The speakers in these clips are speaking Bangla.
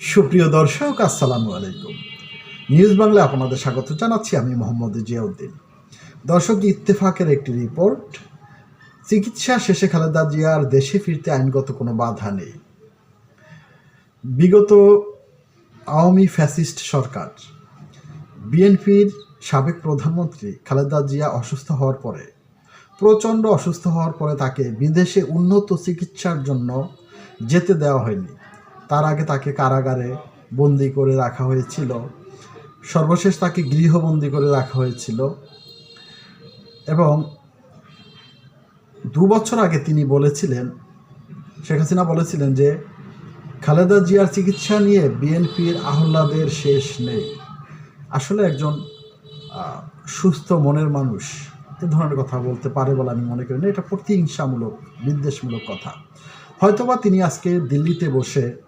সুপ্রিয় দর্শক, আসসালামু আলাইকুম। নিউজ বাংলা আপনাদের স্বাগত জানাচ্ছি আমি মোহাম্মদ জিয়াউদ্দিন। দর্শক, ইত্তেফাকের একটি রিপোর্ট, চিকিৎসা শেষে খালেদা জিয়ার দেশে ফিরতে আইনগত কোনো বাধা নেই। বিগত আওয়ামী ফ্যাসিস্ট সরকার, বিএনপির সাবেক প্রধানমন্ত্রী খালেদা জিয়া অসুস্থ হওয়ার পরে, প্রচণ্ড অসুস্থ হওয়ার পরে তাকে বিদেশে উন্নত চিকিৎসার জন্য যেতে দেওয়া হয়নি। তার আগে তাকে কারাগারে বন্দি করে রাখা হয়েছিল। সর্বশেষ তাকে গৃহবন্দী করে রাখা হয়েছিল। এবং দু বছর আগে তিনি বলেছিলেন, শেখ হাসিনা বলেছিলেন যে, খালেদা জিয়ার চিকিৎসা নিয়ে বিএনপির আহ্লাদের শেষ নেই। আসলে একজন সুস্থ মনের মানুষ, এ ধরনের কথা বলতে পারে বলে আমি মনে করি না। এটা প্রতিহিংসামূলক, বিদ্বেষমূলক কথা। হয়তোবা তিনি আজকে দিল্লিতে বসে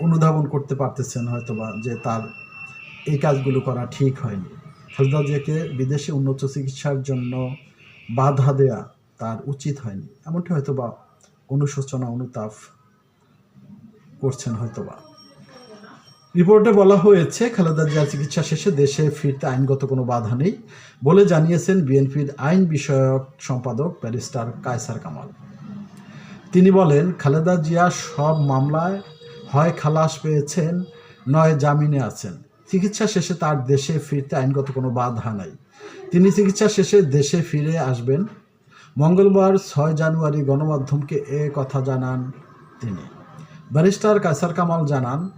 অনুধাবন করতে পারতেছেন হয়তোবা যে তার এই কাজগুলো করা ঠিক হয়নি। খালেদা জিয়াকে বিদেশে উন্নত চিকিৎসার জন্য বাধা দেয়া তার উচিত হয়নি। এমনটি হয়তোবা অনুশোচনা, অনুতাপ করছেন হয়তোবা। রিপোর্টে বলা হয়েছে, খালেদা জিয়ার চিকিৎসা শেষে দেশে ফিরতে আইনগত কোনো বাধা নেই বলে জানিয়েছেন বিএনপির আইন বিষয়ক সম্পাদক ব্যারিস্টার কায়সার কামাল। তিনি বলেন, খালেদা জিয়া সব মামলায় হয় খালাস পেয়েছেন, নয় জামিনে আছেন। চিকিৎসা শেষে তার দেশে ফিরতে আইনগত কোনো বাধা নাই। তিনি চিকিৎসা শেষে দেশে ফিরে আসবেন। মঙ্গলবার ছয় জানুয়ারি গণমাধ্যমকে এ কথা জানান তিনি। ব্যারিস্টার কাসার কামাল জানান,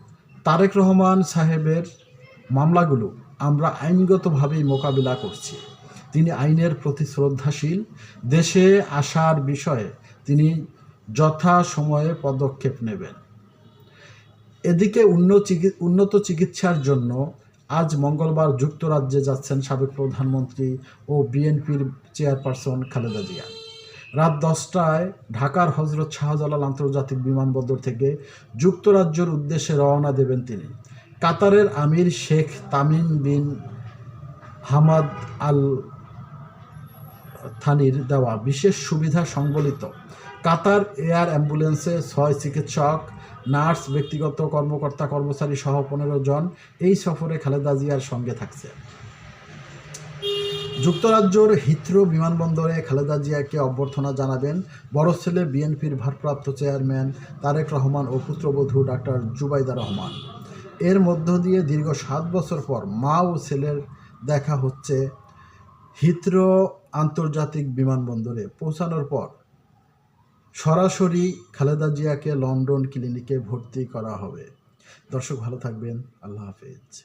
তারেক রহমান সাহেবের মামলাগুলো আমরা আইনগতভাবেই মোকাবিলা করছি। তিনি আইনের প্রতি শ্রদ্ধাশীল। দেশে আসার বিষয়ে তিনি যথা সময়ে পদক্ষেপ নেবেন। এদিকে উন্নত চিকিৎসার জন্য আজ মঙ্গলবার যুক্তরাজ্যে যাচ্ছেন সাবেক প্রধানমন্ত্রী ও বিএনপির চেয়ারপারসন খালেদা জিয়া। রাত দশটায় ঢাকার হজরত শাহজালাল আন্তর্জাতিক বিমানবন্দর থেকে যুক্তরাজ্যের উদ্দেশ্যে রওনা দেবেন তিনি। কাতারের আমির Sheikh Tamim bin Hamad Al থানির দেওয়া বিশেষ সুবিধা সংবলিত। কাতার এয়ার অ্যাম্বুলেন্সে ছয় চিকিৎসক, নার্স, ব্যক্তিগত কর্মকর্তা, কর্মচারী সহ পনেরো জন এই সফরে খালেদা জিয়ার সঙ্গে থাকছে। যুক্তরাজ্যর হিথ্রো বিমানবন্দরে খালেদা জিয়াকে অভ্যর্থনা জানাবেন বড় ছেলে বিএনপির ভারপ্রাপ্ত চেয়ারম্যান তারেক রহমান ও পুত্রবধূ ডাক্তার জুবাইদা রহমান। এর মধ্য দিয়ে দীর্ঘ সাত বছর পর মা ও ছেলের দেখা হচ্ছে হিথ্রো আন্তর্জাতিক বিমানবন্দরে পৌঁছানোর পর সরাসরি খালেদা জিয়াকে লন্ডন ক্লিনিকে ভর্তি করা হবে। দর্শক ভালো থাকবেন। আল্লাহ হাফেজ।